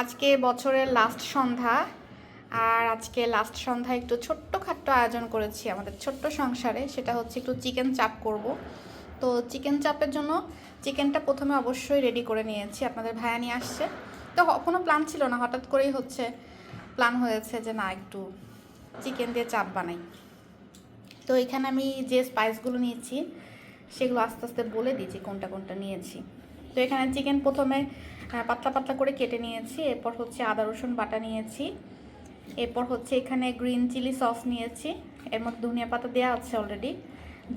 আজকে বছরের লাস্ট সন্ধ্যা, আর আজকে লাস্ট সন্ধ্যায় একটু ছোট্টখাট্ট আয়োজন করেছি আমাদের ছোট্ট সংসারে, সেটা হচ্ছে একটু চিকেন চাপ করব। তো চিকেন চাপের জন্য চিকেনটা প্রথমে অবশ্যই রেডি করে নিয়েছি, আপনাদের ভাইয়া নিয়ে আসছে। তো কোনো প্ল্যান ছিল না, হঠাৎ করেই হচ্ছে প্ল্যান হয়েছে যে না, একটু চিকেন দিয়ে চাপ বানাই। তো এখানে আমি যে স্পাইসগুলো নিয়েছি, সেগুলো আস্তে আস্তে বলে দিয়েছি, কোনটা কোনটা নিয়েছি। তো এখানে চিকেন প্রথমে পাতলা পাতলা করে কেটে নিয়েছি। এরপর হচ্ছে আদা, রসুন বাটা নিয়েছি। এরপর হচ্ছে এখানে গ্রিন চিলি সস নিয়েছি। এর মধ্যে ধনিয়া পাতা দেওয়া আছে অলরেডি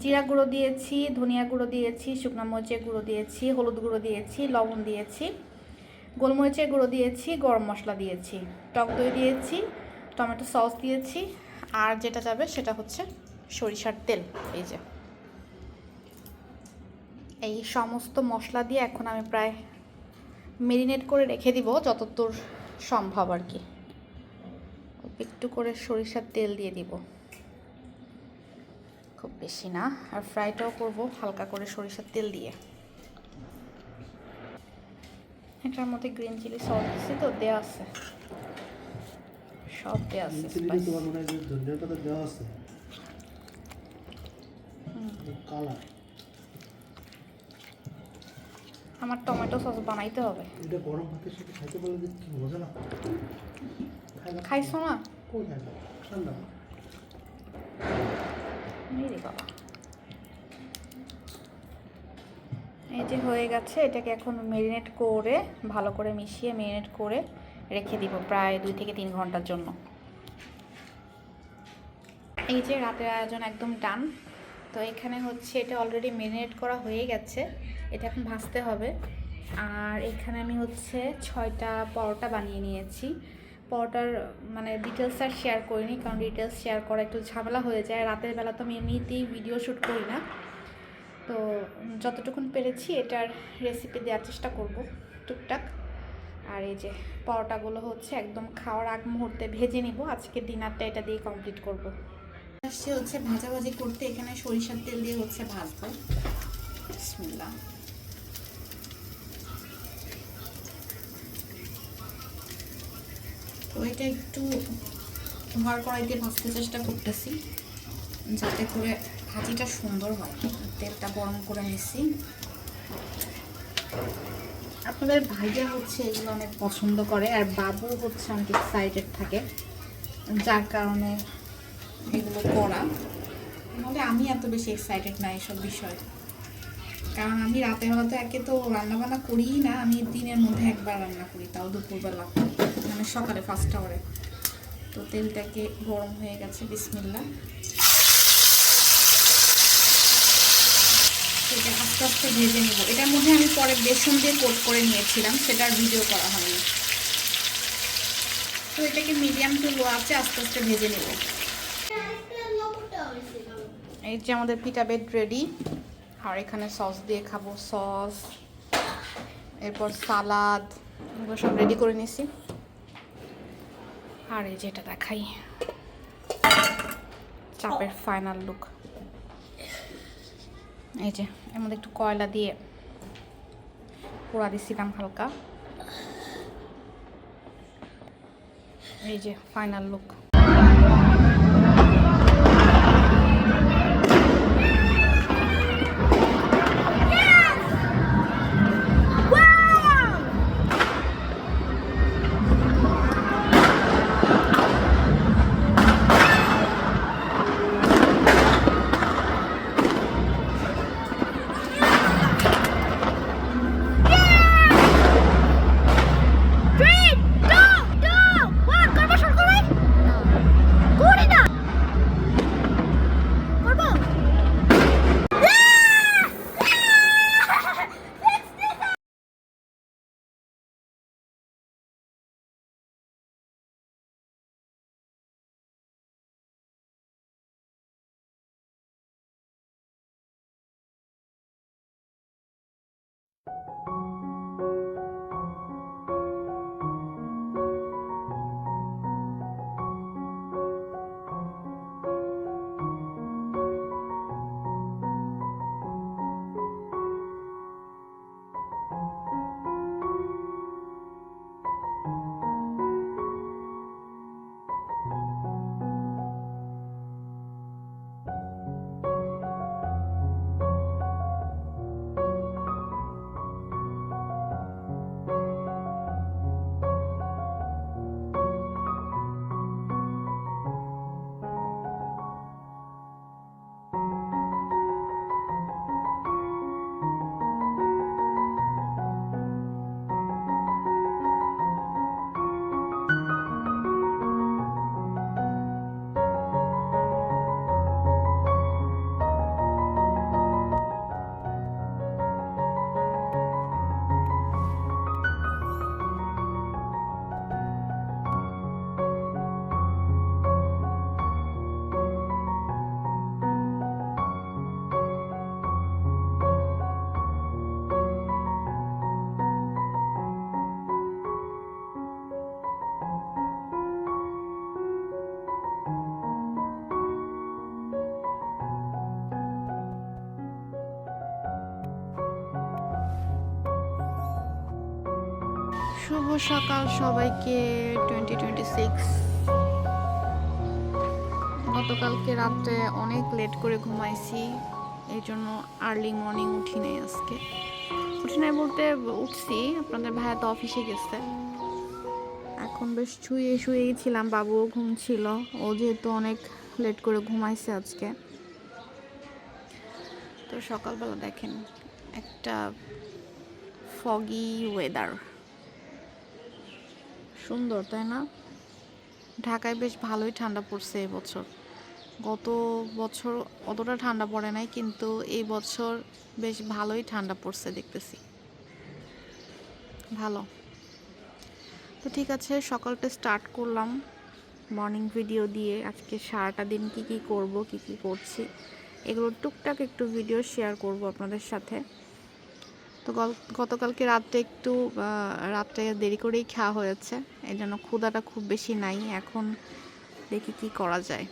জিরা গুঁড়ো দিয়েছি, ধনিয়া গুঁড়ো দিয়েছি, শুকনো মরিচের গুঁড়ো দিয়েছি, হলুদ গুঁড়ো দিয়েছি, লবণ দিয়েছি। গোলমরিচের গুঁড়ো দিয়েছি, গরম মশলা দিয়েছি। টক দই দিয়েছি, টমেটো সস দিয়েছি। আর যেটা যাবে সেটা হচ্ছে সরিষার তেল, এই যে। এই সমস্ত মশলা দিয়ে এখন আমি প্রায় মেরিনেট করে রেখে দিব যতদূর সম্ভব আর কি। অল্প একটু করে সরিষার তেল দিয়ে দিব। খুব বেশি না আর ফ্রাইটাও করব হালকা করে সরিষার তেল দিয়ে। এটার মধ্যে গ্রিন চিলি সস দিচ্ছি তো দেওয়া আছে। সব দেওয়া আছে ধনিয়া পাতা দেওয়া আছে? কালার। আমার টমেটো সস বানাইতে হবে। এটা গরম ভাতের সাথে খাইতে বলে যে কি মজা না। খাইছো না? কই খাই না। ঠান্ডা মেরে বাবা। এই যে হয়ে গেছে এটাকে এখন মেরিনেট করে ভালো করে মিশিয়ে মেরিনেট করে রেখে দিব প্রায় দুই থেকে তিন ঘণ্টার জন্য। এই যে রাতের আয়োজন একদম ডান। তো এখানে হচ্ছে এটা অলরেডি মেরিনেট করা হয়ে গেছে। এটা এখন ভাজতে হবে। আর এখানে আমি হচ্ছে ছয়টা পরোটা বানিয়ে নিয়েছি। পরোটার মানে ডিটেলস আর শেয়ার করিনি, কারণ ডিটেলস শেয়ার করা একটু ঝামেলা হয়ে যায়। রাতের বেলা তো আমি এমনিতেই ভিডিও শ্যুট করি না। তো যতটুকুন পেরেছি এটার রেসিপি দেওয়ার চেষ্টা করব টুকটাক। আর এই যে পরোটাগুলো হচ্ছে একদম খাওয়ার আগ মুহূর্তে ভেজে নিব। আজকে ডিনারটা এটা দিয়ে কমপ্লিট করব। আসছে হচ্ছে ভাজাভাজি করতে। এখানে সরিষার তেল দিয়ে হচ্ছে ভাজবো। বিসমিল্লাহ। তো এটা একটু ঘর কড়াইতে ভাজতে চেষ্টা করতেছি, যাতে করে ভাজিটা সুন্দর হয়। তেলটা গরম করে নিছি। আপনাদের ভাইয়া হচ্ছে এগুলো অনেক পছন্দ করে, আর বাবু হচ্ছে অনেক এক্সাইটেড থাকে, যার কারণে এগুলো করা। নাহলে আমি এত বেশি এক্সাইটেড না এইসব বিষয়ে। কারণ আমি রাতের বেলা তো একে তো রান্না বান্না করিই না, আমি দিনের মধ্যে একবার রান্না করি, তাও দুপুরবেলা। মানে সকালে ফার্স্ট আওয়ারে তো তেলটাকে গরম হয়ে গেছে বিসমিল্লা সেটা আস্তে আস্তে ভেজে নেব। এটার মধ্যে আমি পরে বেসন দিয়ে কোট করে নিয়েছিলাম সেটার ভিডিও করা হয়নি। তো এটাকে মিডিয়াম টু লো আছে আস্তে আস্তে ভেজে নেব। এই যে আমাদের পিঠা বেড রেডি আর এখানে সস দিয়ে খাব, সস, এরপর সালাদ, এগুলো সব রেডি করে নিছি। আর এই যে এটা দেখাই। চাপের ফাইনাল লুক এই যে, এর মধ্যে একটু কয়লা দিয়ে পোড়া দিছিলাম হালকা। এই যে ফাইনাল লুক শুভ সকাল সবাইকে টোয়েন্টি টোয়েন্টি সিক্স গতকালকে রাত্রে অনেক লেট করে ঘুমাইছি, এই জন্য আর্লি মর্নিং উঠি নাই আজকে। উঠি নাই বলতে উঠছি, আপনাদের ভাইয়া তো অফিসে গেছে। এখন বেশ শুয়ে শুয়েই ছিলাম, বাবুও ঘুমছিল ও যেহেতু অনেক লেট করে ঘুমাইছে আজকে। তো সকালবেলা দেখেন, একটা ফগি ওয়েদার সুন্দর, তাই না? ঢাকায় বেশ ভালোই ঠান্ডা পড়ছে এবছর গত বছর অতটা ঠান্ডা পড়ে নাই, কিন্তু এই বছর বেশ ভালোই ঠান্ডা পড়ছে দেখতেছি। ভালো। তো ঠিক আছে, সকালটা স্টার্ট করলাম মর্নিং ভিডিও দিয়ে। আজকে সারাটা দিন কি কি করব, কি কি করছি, এগুলো টুকটাক একটু ভিডিও শেয়ার করব আপনাদের সাথে। তো গতকালকে রাত্রে একটু রাত্রে দেরি করেই খাওয়া হয়েছে। এই জন্য ক্ষুধাটা খুব বেশি নাই। এখন দেখি কি করা যায়।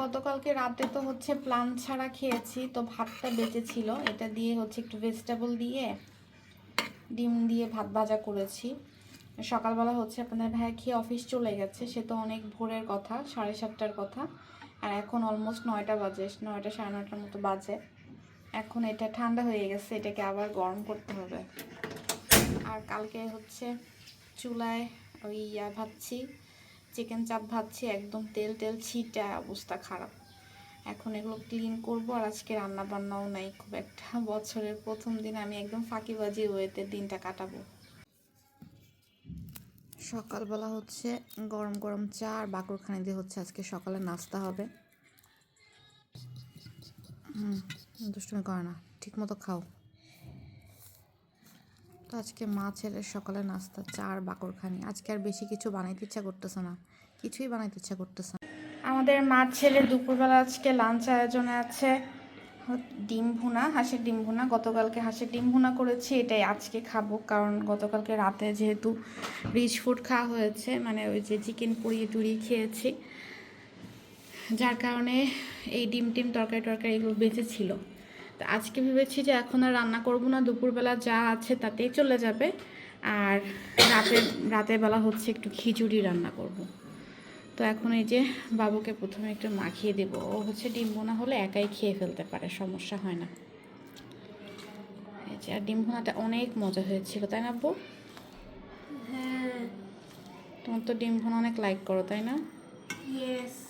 গতকালকে রাতে তো হচ্ছে প্লান ছাড়া খেয়েছি, তো ভাতটা বেঁচে ছিল। এটা দিয়ে হচ্ছে একটু ভেজিটেবল দিয়ে, ডিম দিয়ে ভাত ভাজা করেছি। সকালবেলা হচ্ছে আপনাদের ভাইয়া খেয়ে অফিস চলে গেছে। সে তো অনেক ভোরের কথা, সাড়ে সাতটার কথা। আর এখন অলমোস্ট নয়টা বাজে, নয়টা সাড়ে নয়টার মতো বাজে। এখন এটা ঠান্ডা হয়ে গেছে, এটাকে আবার গরম করতে হবে। আর কালকে হচ্ছে চুলায় ওই ইয়া ভাজছি চিকেন চাপ ভাজছি, একদম তেল তেল ছিটা, অবস্থা খারাপ। এখন এগুলো ক্লিন করব, আর আজকে রান্না বান্নাও নাই খুব একটা। বছরের প্রথম দিন আমি একদম ফাঁকিবাজি ওয়েতে দিনটা কাটাবো। সকালবেলা হচ্ছে গরম গরম চা আর বাকরখানি দিয়ে হচ্ছে আজকে সকালে নাস্তা হবে। হুম। দুষ্টুমি করে না ঠিক মতো খাও। তো আজকে মা ছেলের সকালে নাস্তা, চা আর বাকরখানি আজকে আর বেশি কিছু বানাইতে ইচ্ছা করতেছে না। কিছুই বানাইতে ইচ্ছা করতেছে না। আমাদের মা ছেলে দুপুরবেলা আজকে লাঞ্চ আয়োজনে আছে ডিম ভুনা, হাঁসের ডিম ভুনা। গতকালকে হাঁসের ডিম ভুনা করেছি, এটাই আজকে খাব। কারণ গতকালকে রাতে যেহেতু রিচ ফুড খাওয়া হয়েছে মানে ওই যে চিকেন পুড়িয়ে টুড়িয়ে খেয়েছি। যার কারণে এই ডিম টিম তরকারি টরকারি এগুলো বেঁচে ছিল। তো আজকে ভেবেছি যে এখন আর রান্না করব না দুপুরবেলা যা আছে তাতেই চলে যাবে। আর রাতের রাতের বেলা হচ্ছে একটু খিচুড়ি রান্না করব। তো এখন এই যে বাবুকে প্রথমে একটু মাখিয়ে দেব। ও হচ্ছে ডিম বোনা হলে একাই খেয়ে ফেলতে পারে সমস্যা হয় না। এই যে আর ডিম ভুনাটা অনেক মজা হয়েছিল তাই না আব্বু? হ্যাঁ। তোমার তো ডিম ভুনা অনেক লাইক করো তাই না? ইয়েস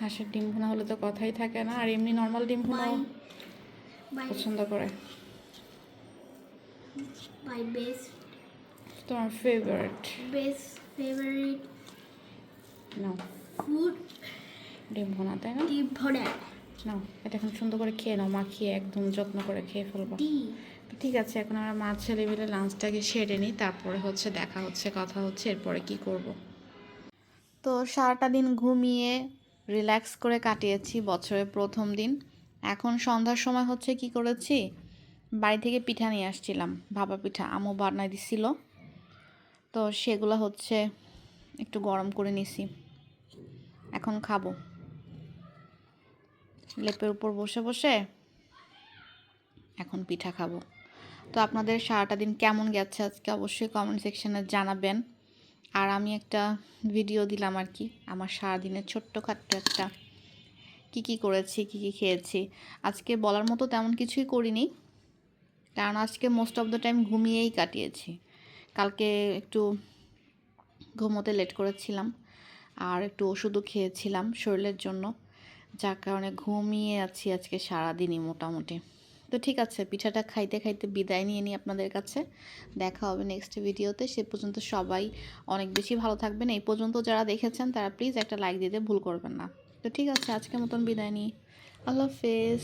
হাঁসের ডিম ভুনা হলে তো কথাই থাকে না আর এমনি নর্মাল ডিম ভুনাও পছন্দ করে। মাই বেস্ট তোমার ফেভারিট বেস্ট ফেভারিট নাও। ফুড ডিম ভুনা তাই না? ডিপ ভরা নাও এটা এখন সুন্দর করে খেয়ে নাও মাখিয়ে একদম যত্ন করে খেয়ে ফেলব। তো ঠিক আছে এখন আমরা মা ছেলে মিলে লাঞ্চটাকে সেরে নিই তারপরে হচ্ছে দেখা হচ্ছে কথা হচ্ছে এরপরে কি করব? তো সারাটা দিন ঘুমিয়ে রিল্যাক্স করে কাটিয়েছি বছরের প্রথম দিন। এখন সন্ধ্যার সময় হচ্ছে কি করেছি? বাড়ি থেকে পিঠা নিয়ে আসছিলাম, ভাপা পিঠা। আমও বানাই দিছিল। তো সেগুলো হচ্ছে একটু গরম করে নিছি। এখন খাব। লেপের উপর বসে বসে এখন পিঠা খাব। তো আপনাদের সারাটা দিন কেমন গেছে আজকে অবশ্যই কমেন্ট সেকশানে জানাবেন। আর আমি একটা ভিডিও দিলাম আর কি, আমার সারাদিনের ছোট্টখাট্ট একটা। কি কি করেছি, কি কি খেয়েছি। আজকে বলার মতো তেমন কিছুই করিনি, কারণ আজকে মোস্ট অফ দ্য টাইম ঘুমিয়েই কাটিয়েছি। কালকে একটু ঘুমোতে লেট করেছিলাম, আর একটু ওষুধও খেয়েছিলাম শরীরের জন্য, যার কারণে ঘুমিয়ে আছি আজকে সারাদিনই মোটামুটি। তো ঠিক আছে, পিঠাটা খাইতে খাইতে বিদায় নিয়ে নিই আপনাদের কাছে। দেখা হবে নেক্সট ভিডিওতে সে পর্যন্ত সবাই অনেক বেশি ভালো থাকবেন। এই পর্যন্ত যারা দেখেছেন, তারা প্লিজ একটা লাইক দিতে ভুল করবেন না। তো ঠিক আছে, আজকের মতন বিদায় নিই। আল্লাহ হাফেজ।